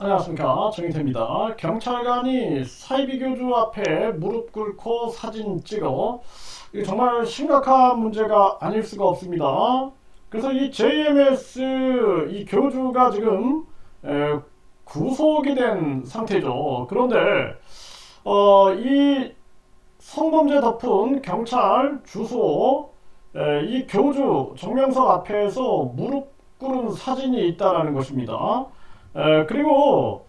안녕하십니까 정희태입니다. 경찰관이 사이비 교주 앞에 무릎 꿇고 사진 찍어 정말 심각한 문제가 아닐 수가 없습니다. 그래서 이 JMS 이 교주가 지금 에, 구속이 된 상태죠. 그런데 어, 이 성범죄 덮은 경찰 주소 에, 이 교주 정명석 앞에서 무릎 꿇은 사진이 있다라는 것입니다. 에, 그리고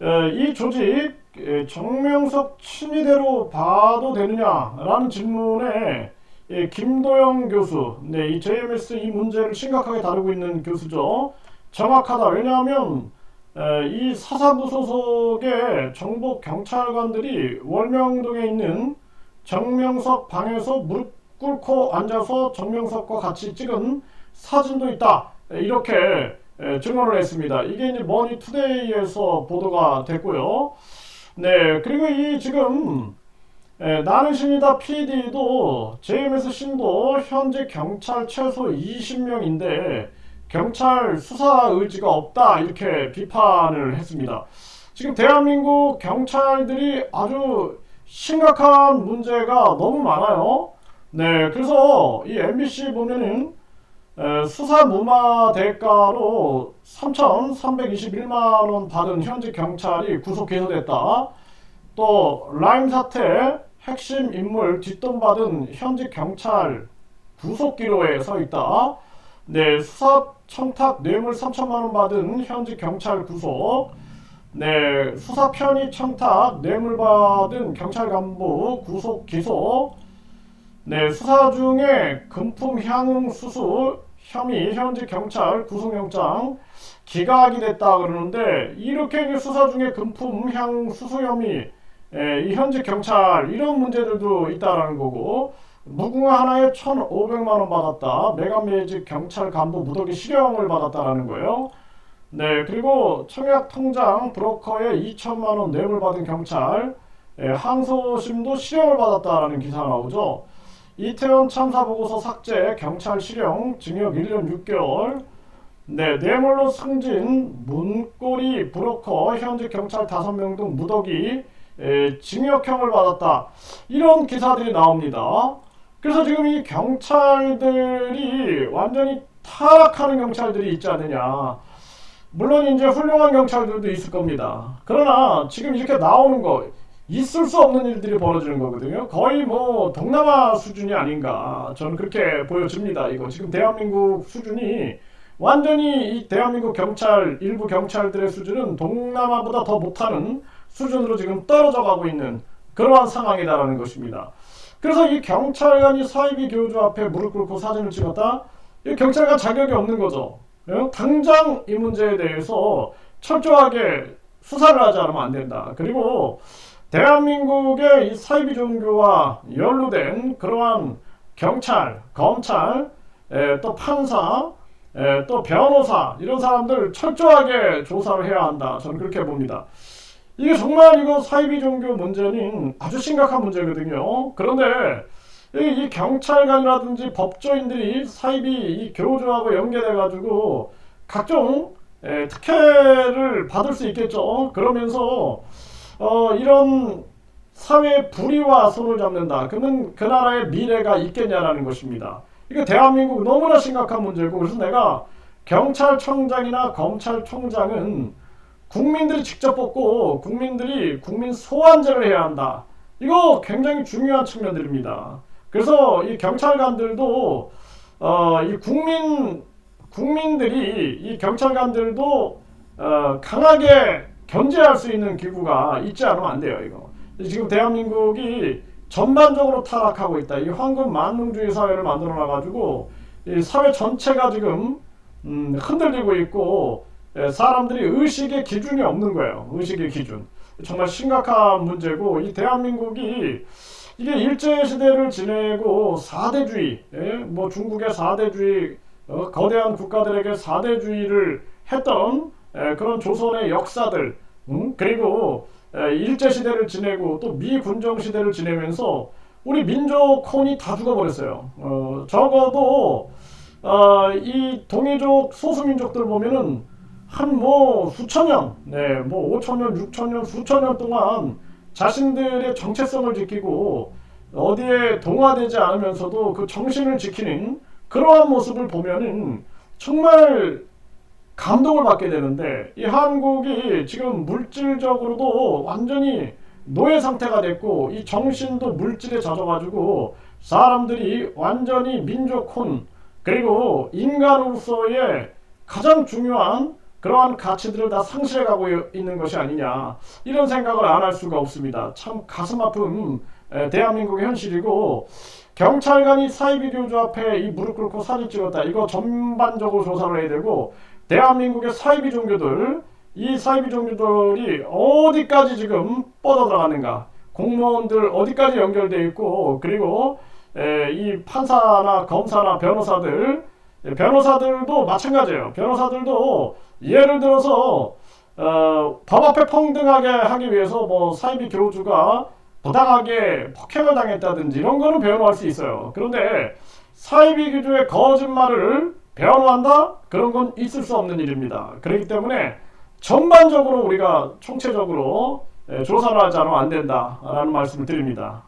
에, 이 조직 에, 정명석 친위대로 봐도 되느냐라는 질문에 예, 김도영 교수, 네, 이 JMS 이 문제를 심각하게 다루고 있는 교수죠. 정확하다. 왜냐하면 에, 이 사사부 소속의 정보 경찰관들이 월명동에 있는 정명석 방에서 무릎 꿇고 앉아서 정명석과 같이 찍은 사진도 있다. 에, 이렇게 에, 증언을 했습니다. 이게 이제 머니투데이에서 보도가 됐고요. 네, 그리고 이 지금 에, 나는 신이다 PD도 JMS 신도 현재 경찰 최소 20명인데 경찰 수사 의지가 없다 이렇게 비판을 했습니다. 지금 대한민국 경찰들이 아주 심각한 문제가 너무 많아요. 네, 그래서 이 MBC 보면은 에, 수사 무마 대가로 3,321만 원 받은 현직 경찰이 구속 기소됐다. 또 라임 사태 핵심 인물 뒷돈 받은 현직 경찰 구속 기로에 서 있다. 네, 수사 청탁 뇌물 3천만 원 받은 현직 경찰 구속. 네, 수사 편의 청탁 뇌물 받은 경찰 간부 구속 기소. 네, 수사 중에 금품 향응 수수 혐의 현직 경찰 구속영장 기각이 됐다 그러는데 이렇게 수사 중에 금품 향 수수 혐의 에, 이 현직 경찰 이런 문제들도 있다라는 거고 무궁화 하나에 1,500만 원 받았다. 메가매직 경찰 간부 무더기 실형을 받았다라는 거예요. 네, 그리고 청약 통장 브로커에 2천만 원 뇌물 받은 경찰 에, 항소심도 실형을 받았다라는 기사가 나오죠. 이태원 참사 보고서 삭제, 경찰 실형, 징역 1년 6개월. 네, 뇌물로 승진, 문고리 브로커, 현직 경찰 5명 등 무더기 에, 징역형을 받았다. 이런 기사들이 나옵니다. 그래서 지금 이 경찰들이 완전히 타락하는 경찰들이 있지 않느냐. 물론 이제 훌륭한 경찰들도 있을 겁니다. 그러나 지금 이렇게 나오는 거 있을 수 없는 일들이 벌어지는 거거든요. 거의 뭐 동남아 수준이 아닌가. 저는 그렇게 보여집니다. 이거 지금 대한민국 수준이 완전히 이 대한민국 경찰 일부 경찰들의 수준은 동남아보다 더 못하는 수준으로 지금 떨어져 가고 있는 그러한 상황이다라는 것입니다. 그래서 이 경찰관이 사이비 교주 앞에 무릎 꿇고 사진을 찍었다. 이 경찰관 자격이 없는 거죠. 예? 당장 이 문제에 대해서 철저하게 수사를 하지 않으면 안 된다. 그리고 대한민국의 이 사이비 종교와 연루된 그러한 경찰, 검찰, 에, 또 판사, 에, 또 변호사 이런 사람들 철저하게 조사를 해야 한다. 저는 그렇게 봅니다. 이게 정말 이거 사이비 종교 문제는 아주 심각한 문제거든요. 그런데 이, 이 경찰관이라든지 법조인들이 사이비 이 교주하고 연계돼 가지고 각종 에, 특혜를 받을 수 있겠죠. 그러면서 어, 이런 사회 불의와 손을 잡는다. 그러면 그 나라의 미래가 있겠냐라는 것입니다. 이거 대한민국 너무나 심각한 문제고 그래서 내가 경찰청장이나 검찰총장은 국민들이 직접 뽑고 국민들이 국민 소환제를 해야 한다. 이거 굉장히 중요한 측면들입니다. 그래서 이 경찰관들도 어, 이 국민 국민들이 이 경찰관들도 어, 강하게 견제할 수 있는 기구가 있지 않으면 안 돼요. 이거 지금 대한민국이 전반적으로 타락하고 있다. 이 황금 만능주의 사회를 만들어 놔가지고 이 사회 전체가 지금 음, 흔들리고 있고 예, 사람들이 의식의 기준이 없는 거예요. 의식의 기준. 정말 심각한 문제고 이 대한민국이 이게 일제 시대를 지내고 사대주의, 예? 뭐 중국의 사대주의, 어, 거대한 국가들에게 사대주의를 했던 예, 그런 조선의 역사들, 음? 그리고 예, 일제 시대를 지내고 또 미 군정 시대를 지내면서 우리 민족 혼이 다 죽어버렸어요. 어, 적어도 어, 이 동해족 소수민족들 보면은 한 뭐 수천 년, 네, 뭐 오천 년, 육천 년, 수천 년 동안 자신들의 정체성을 지키고 어디에 동화되지 않으면서도 그 정신을 지키는 그러한 모습을 보면은 정말 감동을 받게 되는데 이 한국이 지금 물질적으로도 완전히 노예 상태가 됐고 이 정신도 물질에 젖어가지고 사람들이 완전히 민족혼 그리고 인간으로서의 가장 중요한 그러한 가치들을 다 상실해가고 있는 것이 아니냐 이런 생각을 안 할 수가 없습니다. 참 가슴 아픈 에, 대한민국의 현실이고 경찰관이 사이비 교주 앞에 이 무릎 꿇고 사진 찍었다. 이거 전반적으로 조사를 해야 되고 대한민국의 사이비 종교들 이 사이비 종교들이 어디까지 지금 뻗어 들어가는가 공무원들 어디까지 연결돼 있고 그리고 에, 이 판사나 검사나 변호사들 예, 변호사들도 마찬가지예요. 변호사들도 예를 들어서 어, 법 앞에 평등하게 하기 위해서 뭐 사이비 교주가 부당하게 폭행을 당했다든지 이런 거는 변호할 수 있어요. 그런데 사이비 교주의 거짓말을 변호한다? 그런 건 있을 수 없는 일입니다. 그렇기 때문에 전반적으로 우리가 총체적으로 예, 조사를 하지 않으면 안 된다라는 말씀을 드립니다.